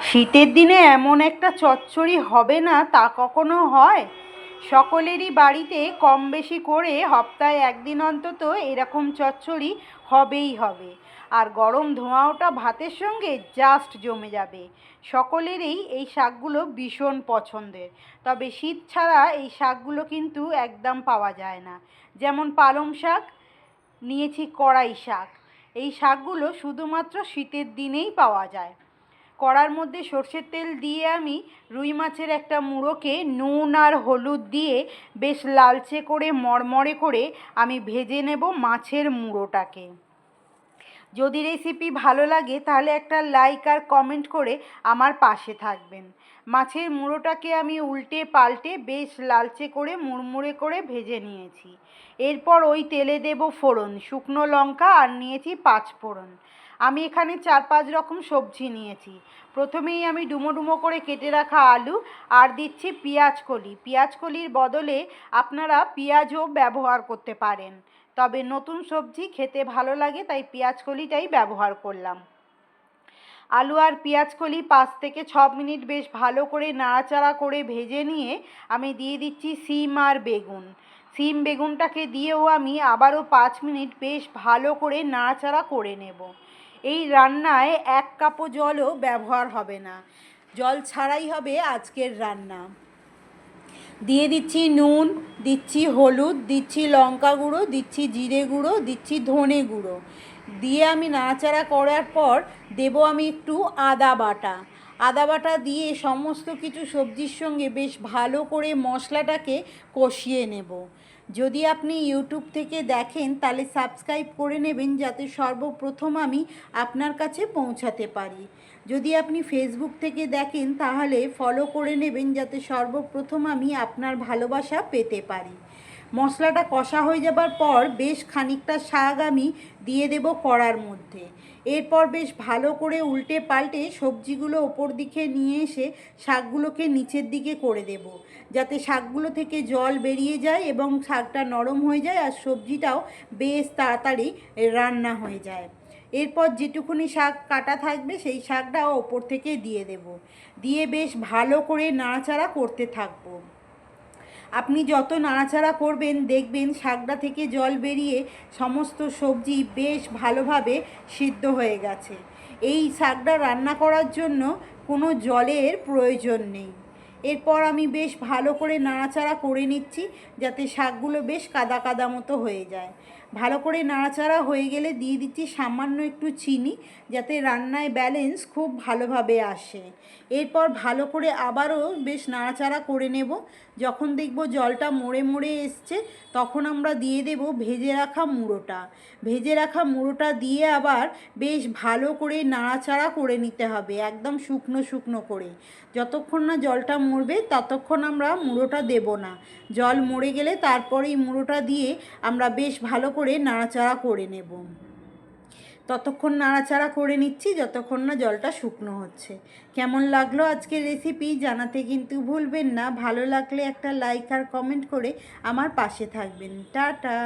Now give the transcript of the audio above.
শীতের দিনে এমন একটা চচ্চড়ি হবে না তা কখনো হয়? সকলেরই বাড়িতে কম বেশি করে সপ্তাহে একদিন অন্তত এরকম চচ্চড়ি হবেই হবে। আর গরম ধোঁয়া ওঠা ভাতের সঙ্গে জাস্ট জমে যাবে। সকলেরই এই শাকগুলো ভীষণ পছন্দের। তবে শীত ছাড়া এই শাকগুলো কিন্তু একদম পাওয়া যায় না। যেমন পালং শাক, নিয়েছি কড়াই শাক। এই শাকগুলো শুধুমাত্র শীতের দিনেই পাওয়া যায়। কড়ার মধ্যে সর্ষের তেল দিয়ে আমি রুই মাছের একটা মুড়োকে নুন আর হলুদ দিয়ে বেশ লালচে করে মড়মড়ে করে আমি ভেজে নেব মাছের মুড়োটাকে। যদি রেসিপি ভালো লাগে তাহলে একটা লাইক আর কমেন্ট করে আমার পাশে থাকবেন। মাছের মুড়োটাকে আমি উল্টে পাল্টে বেশ লালচে করে মুড়মুড়ে করে ভেজে নিয়েছি। এরপর ওই তেলে দেব ফোড়ন, শুকনো লঙ্কা আর নিয়েছি পাঁচ ফোড়ন আমি এখানে চার পাঁচ রকম সবজি নিয়েছি। প্রথমেই আমি ডুমো ডুমো করে কেটে রাখা আলু আর দিচ্ছি পেঁয়াজ কলি। পেঁয়াজ কলির বদলে আপনারা পেঁয়াজও ব্যবহার করতে পারেন। তবে নতুন সবজি খেতে ভালো লাগে, তাই পেঁয়াজ কলিটাই ব্যবহার করলাম। আলু আর পেঁয়াজ কলি পাঁচ থেকে ছ মিনিট বেশ ভালো করে নাড়াচাড়া করে ভেজে নিয়ে আমি দিয়ে দিচ্ছি সিম আর বেগুন। সিম বেগুনটাকে দিয়েও আমি আবারও পাঁচ মিনিট বেশ ভালো করে নাড়াচাড়া করে নেব। এই রান্নায় এক কাপও জলও ব্যবহার হবে না। জল ছাড়াই হবে আজকের রান্না। দিয়ে দিচ্ছি নুন, দিচ্ছি হলুদ, দিচ্ছি লঙ্কা গুঁড়ো, দিচ্ছি জিরে গুঁড়ো, দিচ্ছি ধনে গুঁড়ো। দিয়ে আমি নাড়াচাড়া করার পর দেব আমি একটু আদা বাটা। আদা বাটা দিয়ে সমস্ত কিছু সবজির সঙ্গে বেশ ভালো করে মশলাটাকে কষিয়ে নেব। যদি আপনি ইউটিউব থেকে দেখেন, তাহলে সাবস্ক্রাইব করে নেবেন যাতে সর্বপ্রথম আমি আপনার কাছে পৌঁছাতে পারি। যদি আপনি ফেসবুক থেকে দেখেন, তাহলে ফলো করে নেবেন যাতে সর্বপ্রথম আমি আপনার ভালোবাসা পেতে পারি। মশলাটা কষা হয়ে যাবার পর বেশ খানিকটা শাক আমি দিয়ে দেব কড়ার মধ্যে। এরপর বেশ ভালো করে উল্টে পাল্টে সবজিগুলো ওপর দিকে নিয়ে এসে শাকগুলোকে নিচের দিকে করে দেব। যাতে শাকগুলো থেকে জল বেরিয়ে যায় এবং শাকটা নরম হয়ে যায় আর সবজিটাও বেশ তাড়াতাড়ি রান্না হয়ে যায়। এরপর যেটুকুনি শাক কাটা থাকবে সেই শাকটাও ওপর থেকে দিয়ে দেব। দিয়ে বেশ ভালো করে নাড়াচাড়া করতে থাকব। আপনি যত নাড়াচাড়া করবেন, দেখবেন শাকটা থেকে জল বেরিয়ে সমস্ত সবজি বেশ ভালোভাবে সিদ্ধ হয়ে গেছে। এই শাকটা রান্না করার জন্য কোনো জলের প্রয়োজন নেই। এরপর আমি বেশ ভালো করে নাড়াচাড়া করে নিচ্ছি যাতে শাকগুলো বেশ কাদা কাদা মতো হয়ে যায়। ভালো করে নাড়াচাড়া হয়ে গেলে দিয়ে দিচ্ছি সামান্য একটু চিনি যাতে রান্নায় ব্যালেন্স খুব ভালোভাবে আসে। এরপর ভালো করে আবারও বেশ নাড়াচাড়া করে নেব। যখন দেখব জলটা মরে মরে এসছে, তখন আমরা দিয়ে দেব ভেজে রাখা মুড়োটা। ভেজে রাখা মুড়োটা দিয়ে আবার বেশ ভালো করে নাড়াচাড়া করে নিতে হবে একদম শুকনো শুকনো করে। যতক্ষণ না জলটা মরবে, ততক্ষণ আমরা মুড়োটা দেব না। জল মরে গেলে তারপরেই মুড়োটা দিয়ে আমরা বেশ ভালো করে নাড়াচাড়া করে নেব। ততক্ষণ নাড়াচাড়া করে নিচ্ছি, যতক্ষণ না জলটা শুকনো হচ্ছে। কেমন লাগল আজকের রেসিপি জানাতে কিন্তু ভুলবেন না। ভালো লাগলে একটা লাইক আর কমেন্ট করে আমার পাশে থাকবেন। টাটা!